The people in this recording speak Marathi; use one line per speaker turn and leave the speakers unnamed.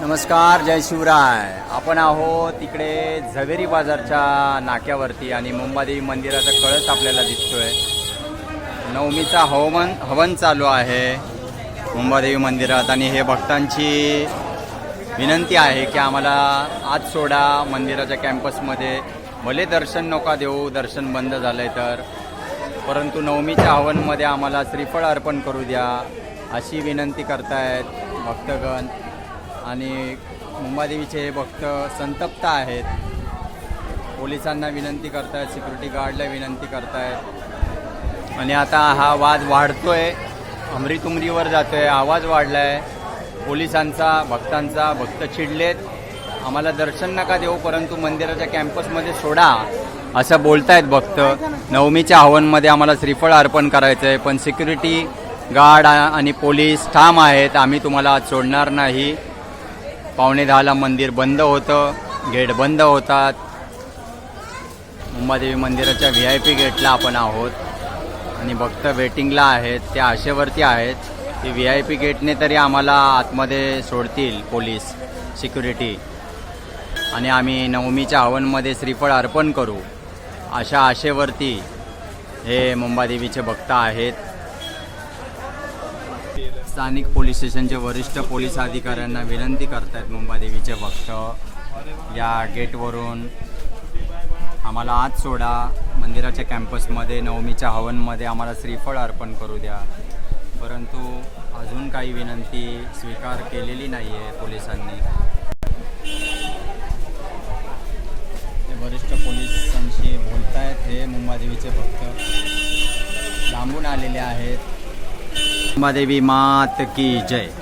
नमस्कार जय शिवराय. आपण आहोत इकडे झवेरी बाजारच्या नाक्यावरती आणि मुंबादेवी मंदिराचा कळस आपल्याला दिसतोय. नवमीचा हवमन हवन चालू आहे मुंबादेवी मंदिरात आणि हे भक्तांची विनंती आहे की आम्हाला आज सोडा मंदिराच्या कॅम्पसमध्ये. भले दर्शन नका देऊ दर्शन बंद झालंय तर. परंतु नवमीच्या हवनमध्ये आम्हाला श्रीफळ अर्पण करू द्या अशी विनंती करतायत भक्तगण. आणि मुंबादेवीचे हे भक्त संतप्त आहेत. पोलिसांना विनंती करतायत सिक्युरिटी गार्डला विनंती करतायत. आणि आता हा वाद वाढतोय. अमरीतुमरीवर जातोय. आवाज वाढलाय. पोलिसांचा भक्तांचा भक्त चिडलेत. आम्हाला दर्शन नका देऊ परंतु मंदिराच्या कॅम्पसमध्ये सोडा असं बोलतायत भक्त. नवमीच्या हवनमध्ये आम्हाला श्रीफळ अर्पण करायचं आहे पण सिक्युरिटी गार्ड आणि पोलीस ठाम आहेत. आम्ही तुम्हाला आज सोडणार नाही. पावणे दहाला मंदिर बंद होतं. गेट बंद होतात. मुंबादेवी मंदिराच्या व्ही आय पी गेटला आपण आहोत. आणि भक्त वेटिंगला आहेत. त्या आशेवरती आहेत. की व्ही आय पी गेटने तरी आम्हाला आतमध्ये सोडतील पोलीस सिक्युरिटी. आणि आम्ही नवमीच्या हवनमध्ये श्रीफळ अर्पण करू. अशा आशेवरती हे मुंबादेवीचे भक्त आहेत. स्थानिक पोलीस स्टेशनचे वरिष्ठ पोलीस अधिकाऱ्यांना विनंती करतायत मुंबादेवीचे भक्त. या गेटवरून आम्हाला आज सोडा. मंदिराच्या कॅम्पसमध्ये नवमीच्या हवनमध्ये आम्हाला श्रीफळ अर्पण करू द्या. परंतु अजून काही विनंती स्वीकार केलेली नाही आहे पोलिसांनी. ते वरिष्ठ पोलिसांशी बोलतायत हे मुंबादेवीचे भक्त. लांबून आलेले आहेत. मदेवी मात की जय.